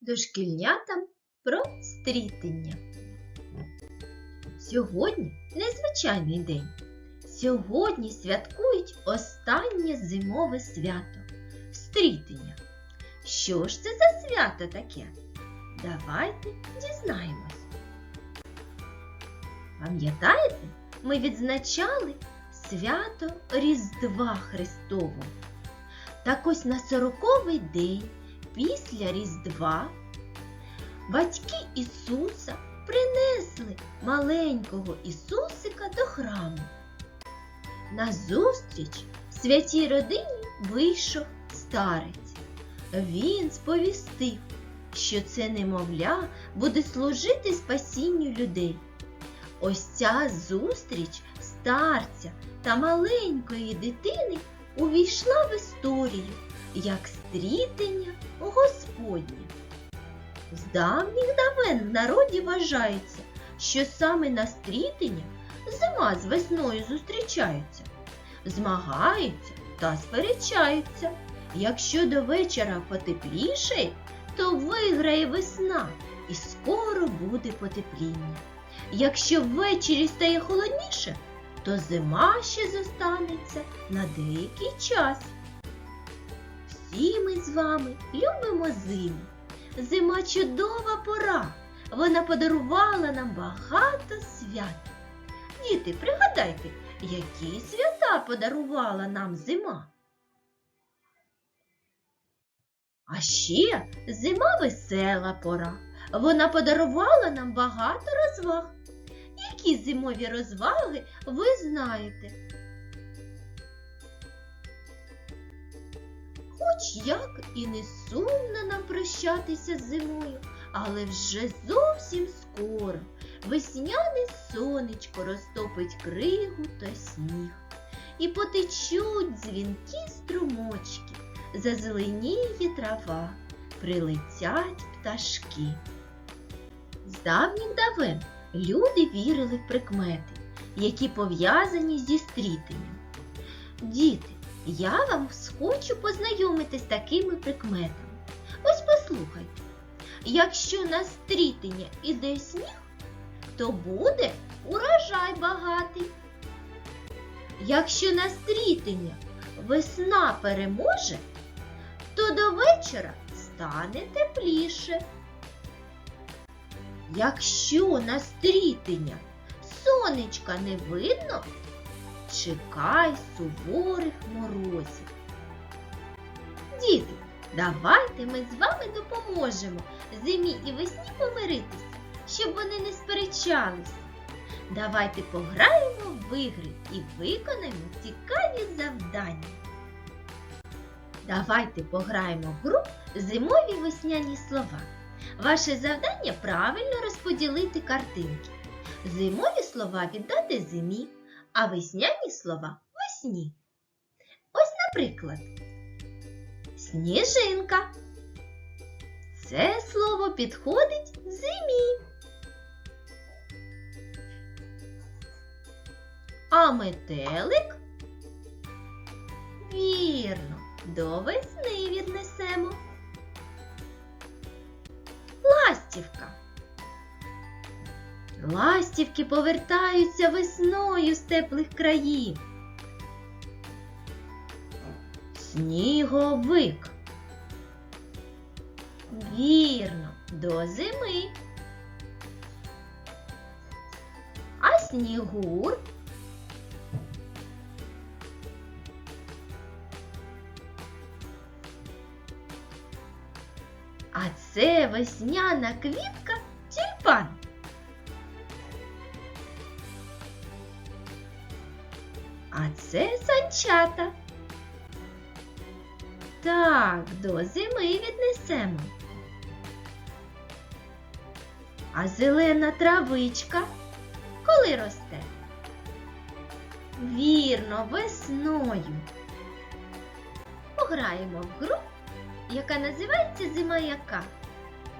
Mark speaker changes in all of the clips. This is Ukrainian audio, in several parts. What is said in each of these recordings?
Speaker 1: Дошкільнятам про стрітення. Сьогодні незвичайний день. Сьогодні святкують останнє зимове свято стрітення. Що ж це за свято таке? Давайте дізнаємось. Пам'ятаєте, ми відзначали свято Різдва Христового. Так ось на сороковий день після Різдва батьки Ісуса принесли маленького Ісусика до храму. Назустріч святій родині вийшов старець. Він сповістив, що це немовля буде служити спасінню людей. Ось ця зустріч старця та маленької дитини увійшла в історію як стрітення Господнє. З давніх давен в народі вважається, що саме на стрітення зима з весною зустрічаються, змагаються та сперечаються. Якщо до вечора потепліше, то виграє весна і скоро буде потепління. Якщо ввечері стає холодніше, то зима ще зостанеться на деякий час. Всі ми з вами любимо зиму. Зима чудова пора. Вона подарувала нам багато свят. Діти, пригадайте, які свята подарувала нам зима. А ще зима весела пора. Вона подарувала нам багато розваг. Які зимові розваги ви знаєте? Хоч як і не сумно нам прощатися з зимою, але вже зовсім скоро весняне сонечко розтопить кригу та сніг. І потечуть дзвінкі струмочки, зазеленіє трава, прилетять пташки. З давен люди вірили в прикмети, які пов'язані зі стрітенням. Діти, я вам хочу познайомити з такими прикметами. Ось послухайте. Якщо на стрітення іде сніг, то буде урожай багатий. Якщо на стрітення весна переможе, то до вечора стане тепліше. Якщо на стрітення сонечка не видно, чекай суворих морозів. Діти, давайте ми з вами допоможемо зимі і весні помиритися, щоб вони не сперечалися. Давайте пограємо в ігри і виконаємо цікаві завдання. Давайте пограємо в гру зимові весняні слова. Ваше завдання правильно розподілити картинки. Зимові слова віддати зимі, а весняні слова весні. Ось, наприклад, сніжинка. Це слово підходить зимі. А метелик? Вірно, до весни віднесемо. Ластівка. Ластівки повертаються весною з теплих країв. Сніговик. Вірно, до зими. А снігур? А це весняна квітка це санчата. Так, до зими віднесемо. А зелена травичка коли росте? Вірно, весною. Пограємо в гру, яка називається Зима яка.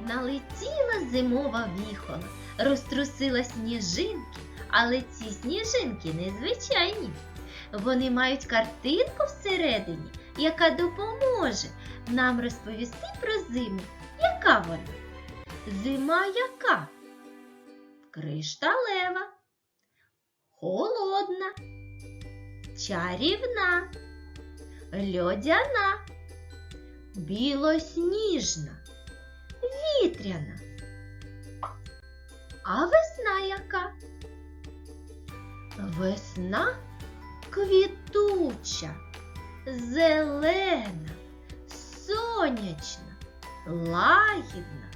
Speaker 1: Налетіла зимова віхола, розтрусила сніжинки, але ці сніжинки незвичайні. Вони мають картинку всередині, яка допоможе нам розповісти про зиму. Яка вона? Зима яка? Кришталева, холодна, чарівна, льодяна, білосніжна, вітряна. А весна яка? Весна квітуча, зелена, сонячна, лагідна,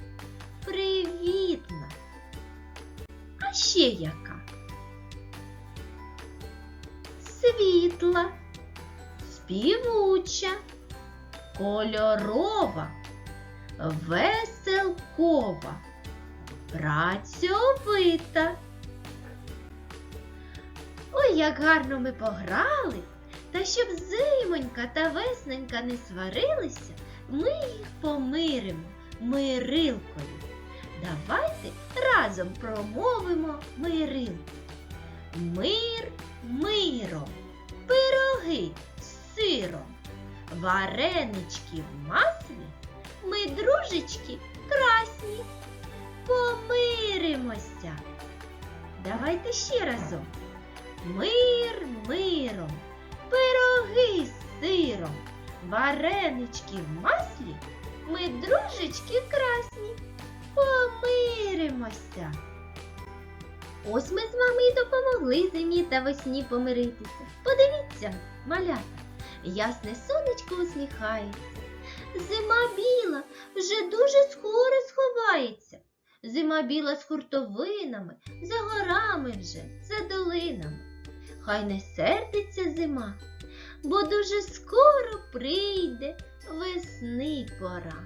Speaker 1: привітна. А ще яка? Світла, співуча, кольорова, веселкова, працьовита. Ой, як гарно ми пограли, та щоб зимонька та весненька не сварилися, ми їх помиримо мирилкою. Давайте разом промовимо мирилку. Мир миром, пироги з сиром, варенички в маслі, ми дружечки красні. Помиримося. Давайте ще разом. Мир миром, пироги з сиром, варенички в маслі, ми дружечки красні. Помиримося. Ось ми з вами і допомогли зимі та весні помиритися. Подивіться, малята, ясне сонечко усміхається. Зима біла вже дуже скоро сховається. Зима біла з хуртовинами, за горами вже, за долинами. Хай не сердиться зима, бо дуже скоро прийде весни пора.